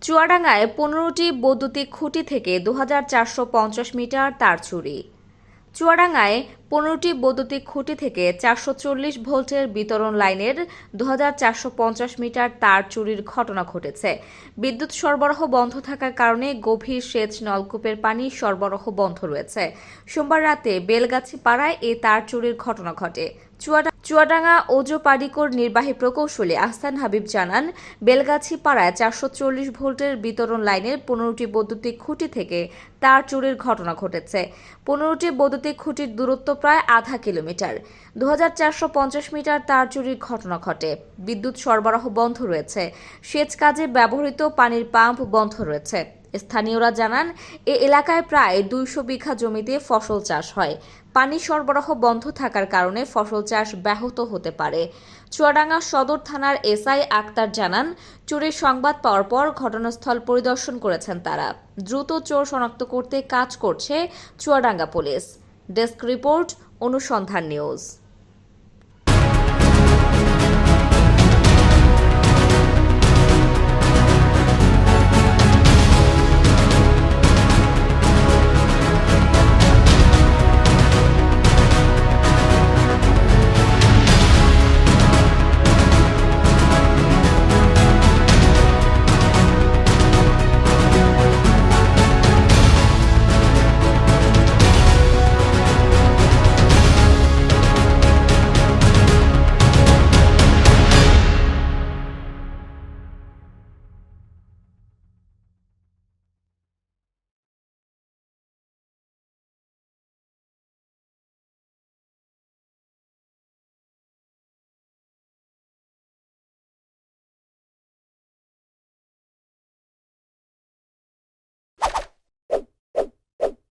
চুয়াডাঙ্গায় পনেরোটি বৈদ্যুতিক খুঁটি থেকে দু মিটার তার চুরি। চুয়াডাঙ্গায় পনেরোটি বৈদ্যুতিক খুঁটি থেকে চারশো চল্লিশ ভোল্টের বিতরণ লাইনের দু হাজার চারশো পঞ্চাশ মিটার তার চুরির ঘটনা ঘটেছে। বিদ্যুৎ সরবরাহ বন্ধ থাকার কারণে গভীর সেচ নলকূপের পানি সরবরাহ বন্ধ রয়েছে। সোমবার রাতে বেলগাছি পাড়ায় এই তার চুরির ঘটনা ঘটে। চুয়াডা- চুয়াডাঙ্গা ওজো পাডিকোর নির্বাহী প্রকৌশলী আহসান হাবিব জানান, বেলগাছি পাড়ায় চারশো চল্লিশ ভোল্টের বিতরণ লাইনের পনেরোটি বৈদ্যুতিক খুঁটি থেকে তার চুরির ঘটনা ঘটেছে। পনেরোটি বৈদ্যুতিক খুঁটির দূরত্ব প্রায় আধা কিলোমিটার। দু হাজার চারশো পঞ্চাশ মিটার তার চুরির ঘটনা ঘটে। বিদ্যুৎ সরবরাহ বন্ধ রয়েছে। সেচ কাজে ব্যবহৃত পানির পাম্প বন্ধ রয়েছে। স্থানীয়রা জানান, এ এলাকায় প্রায় দুইশো বিঘা জমিতে ফসল চাষ হয়। পানি সরবরাহ বন্ধ থাকার কারণে ফসল চাষ ব্যাহত হতে পারে। চুয়াডাঙ্গা সদর থানার এসআই আক্তার জানান, চুরির সংবাদ পাওয়ার পর ঘটনাস্থল পরিদর্শন করেছেন তারা। দ্রুত চোর শনাক্ত করতে কাজ করছে Chuadanga police. Desk report, Anusandhan news.